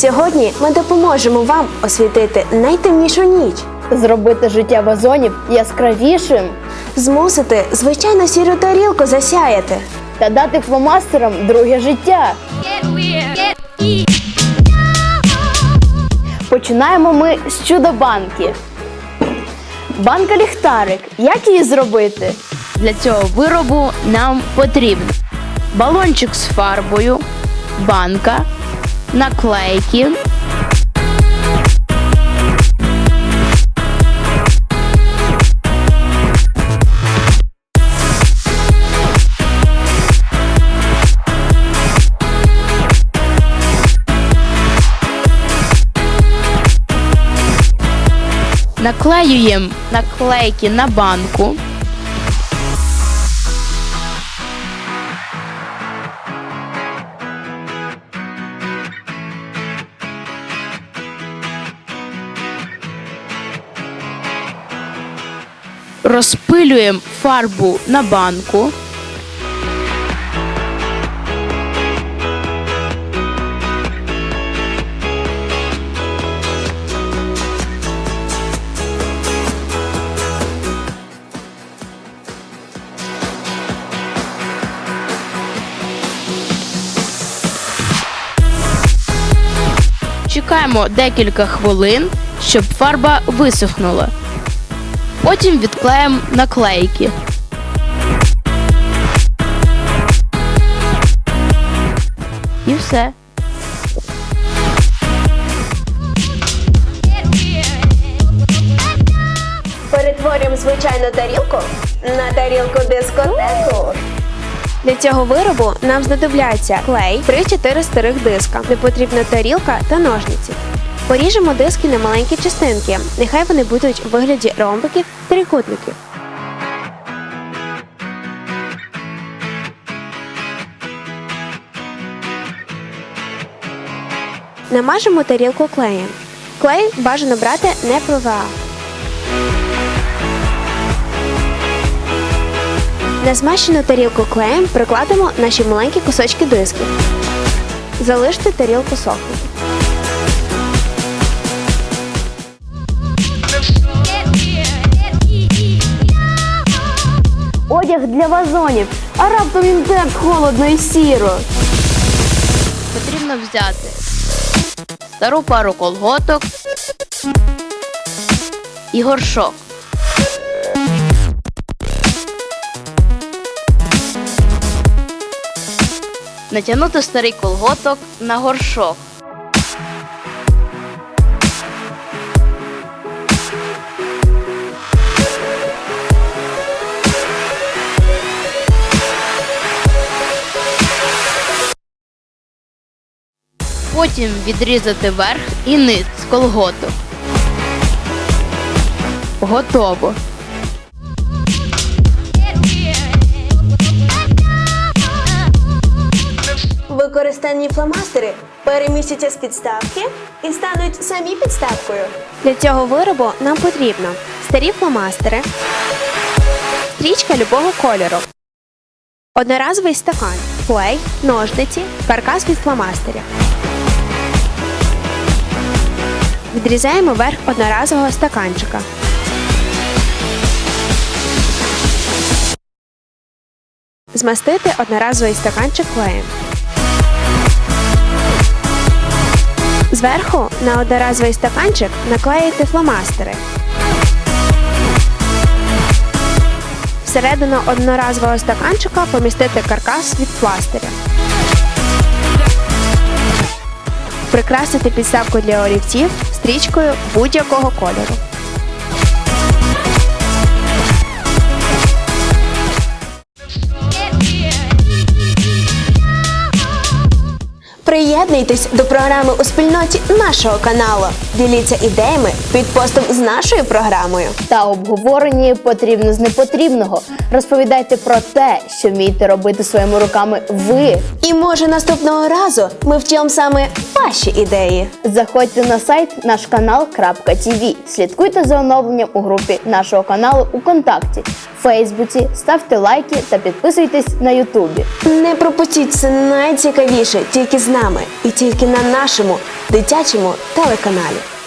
Сьогодні ми допоможемо вам освітити найтемнішу ніч, Зробити життя вазонів яскравішим змусити звичайно сіру тарілку засяяти. та дати фломастерам друге життя. Починаємо ми з чудо-банки. Банка ліхтарик. Як її зробити? Для цього виробу нам потрібен балончик з фарбою, банка, наклейки. Наклеюємо наклейки на банку. Розпилюємо фарбу на банку. Чекаємо декілька хвилин, щоб фарба висохнула. Потім відклеїмо наклейки. І все. Перетворюємо звичайну тарілку на тарілку дискотеку. Для цього виробу нам знадобляться клей, 3-4 старих диска, непотрібна тарілка та ножниці. Поріжемо диски на маленькі частинки. Нехай вони будуть у вигляді ромбиків трикутників. Намажемо тарілку клеєм. Клей бажано брати не ПВА. На змащену тарілку клеєм прикладемо наші маленькі кусочки дисків. Залиште тарілку сохнути. Одяг для вазонів, а раптом їм так холодно і сіро. Потрібно взяти стару пару колготок і горшок. Натягнути старий колготок на горшок. Потім відрізати верх і низ з колготок. Готово. Використані фломастери перемістяться з підставки і стануть самі підставкою. Для цього виробу нам потрібно старі фломастери, стрічка любого кольору, одноразовий стакан, клей, ножниці, каркас від фломастерів. Відрізаємо верх одноразового стаканчика. Змастити одноразовий стаканчик клеєм. Зверху на одноразовий стаканчик наклеїти фломастери. Всередину одноразового стаканчика помістити каркас від пластиря. Прикрасити підставку для олівців стрічкою будь-якого кольору. Приєднуйтесь до програми у спільноті нашого каналу. Діліться ідеями під постом з нашою програмою. Та обговорені потрібно з непотрібного. Розповідайте про те, що вмієте робити своїми руками ви. І може наступного разу ми втілимо саме ваші ідеї. Заходьте на сайт наш канал.тв. Слідкуйте за оновленням у групі нашого каналу у контакті, Фейсбуці, ставте лайки та підписуйтесь на Ютубі. Не пропустіть все найцікавіше, тільки з нами і тільки на нашому дитячому телеканалі.